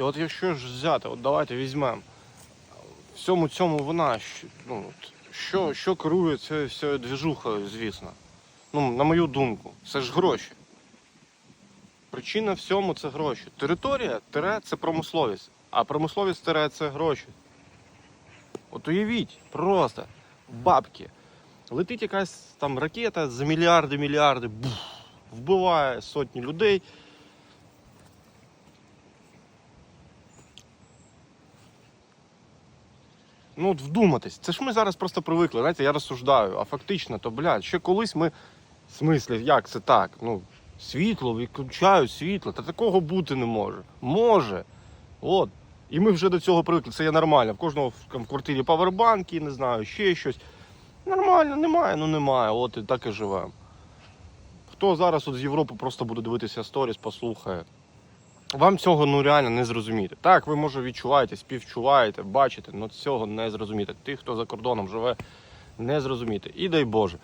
І от якщо ж взяти, от давайте візьмемо. Всьому цьому вона, ну, що, що керує цією всією двіжухою, звісно. Ну, на мою думку, це ж гроші. Причина всьому це гроші. Територія тире це промисловість, а промисловість тире це гроші. От уявіть, просто бабки. Летить якась там ракета за мільярди, мільярди, бух, вбиває сотні людей. Ну от вдуматись, це ж ми зараз просто привикли, знаєте, я розсуждаю, а фактично, то, блядь, ще колись ми. В смислі, як це так? Ну, світло, відключають світло, та такого бути не може. Може. От. І ми вже до цього привикли, це є нормально. В кожного в, квартирі павербанки, не знаю, ще щось. Нормально, немає, ну немає. От і так і живемо. Хто зараз от з Європи просто буде дивитися сторіс, послухає. Вам цього ну реально не зрозуміти. Так, ви може відчуваєте, співчуваєте, бачите, але цього не зрозуміти. Тих, хто за кордоном живе, не зрозуміти. І дай Боже.